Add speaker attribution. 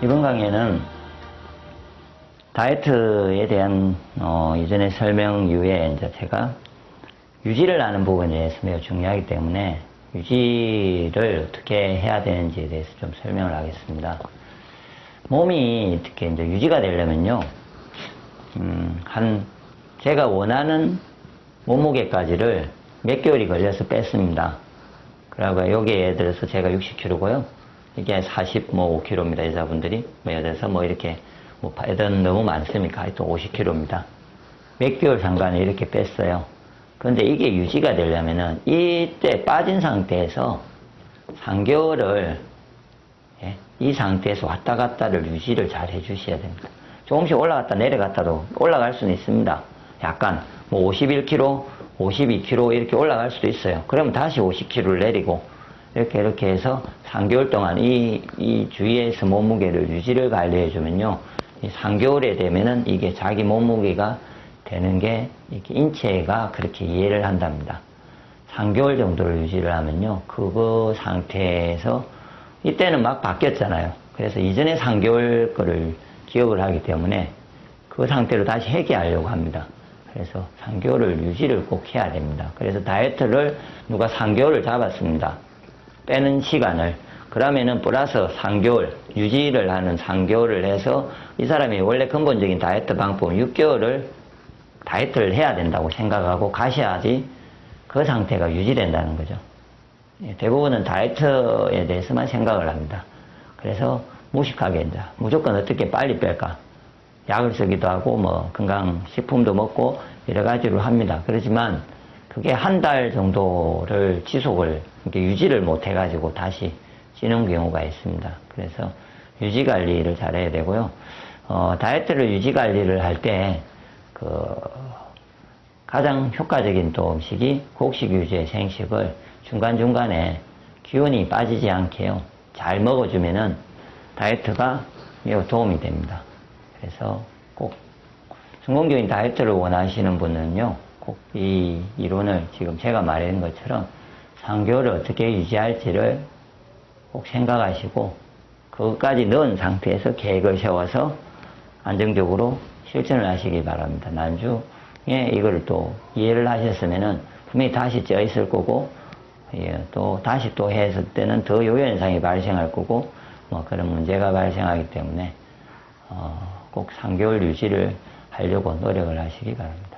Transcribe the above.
Speaker 1: 이번 강의는 다이어트에 대한 어, 이전의 설명 이후에 이제 제가 유지를 하는 부분에 대해서 매우 중요하기 때문에 유지를 어떻게 해야 되는지에 대해서 좀 설명을 하겠습니다. 몸이 어떻게 이제 유지가 되려면요, 음, 한 제가 원하는 몸무게까지를 몇 개월이 걸려서 뺐습니다. 그러고 여기 예를 들어서 제가 60kg고요. 이게 45kg입니다. 여자분들이. 뭐 들어서 뭐 이렇게 뭐 애들은 너무 많습니까? 또 50kg입니다. 몇 개월 상간에 이렇게 뺐어요. 그런데 이게 유지가 되려면은 이때 빠진 상태에서 3개월을 예, 이 상태에서 왔다 갔다를 유지를 잘 해주셔야 됩니다. 조금씩 올라갔다 내려갔다도 올라갈 수는 있습니다. 약간 뭐 51kg, 52kg 이렇게 올라갈 수도 있어요. 그러면 다시 50kg를 내리고 이렇게 이렇게 해서 3개월 동안 이, 이 주위에서 몸무게를 유지를 관리해 주면요. 이 3개월에 되면은 이게 자기 몸무게가 되는 게 이렇게 인체가 그렇게 이해를 한답니다. 3개월 정도를 유지를 하면요. 그거 상태에서 이때는 막 바뀌었잖아요. 그래서 이전에 3개월 거를 기억을 하기 때문에 그 상태로 다시 회귀하려고 합니다. 그래서 3개월을 유지를 꼭 해야 됩니다. 그래서 다이어트를 누가 3개월을 잡았습니다. 빼는 시간을. 그러면은 플러스 3개월, 유지를 하는 3개월을 해서 이 사람이 원래 근본적인 다이어트 방법 6개월을 다이어트를 해야 된다고 생각하고 가셔야지 그 상태가 유지된다는 거죠. 예, 대부분은 다이어트에 대해서만 생각을 합니다. 그래서 무식하게 이제 무조건 어떻게 빨리 뺄까 약을 쓰기도 하고 뭐 건강식품도 먹고 여러 가지로 합니다. 그렇지만 그게 한 달 정도를 지속을 유지를 못 해가지고 다시 찌는 경우가 있습니다. 그래서 유지 관리를 잘해야 되고요. 어, 다이어트를 유지 관리를 할 때 그 가장 효과적인 또 음식이 곡식 유지의 생식을 중간 중간에 기운이 빠지지 않게요. 잘 먹어주면은 다이어트가 매우 도움이 됩니다. 그래서 꼭 성공적인 다이어트를 원하시는 분은요, 꼭 이 이론을 지금 제가 말하는 것처럼 3개월을 어떻게 유지할지를 꼭 생각하시고, 그것까지 넣은 상태에서 계획을 세워서 안정적으로 실천을 하시기 바랍니다. 나중에 이걸 또 이해를 하셨으면은 분명히 다시 쪄 있을 거고, 예, 또 다시 또 했을 때는 더 요현상이 발생할 거고, 뭐 그런 문제가 발생하기 때문에, 어, 꼭 3개월 유지를 하려고 노력을 하시기 바랍니다.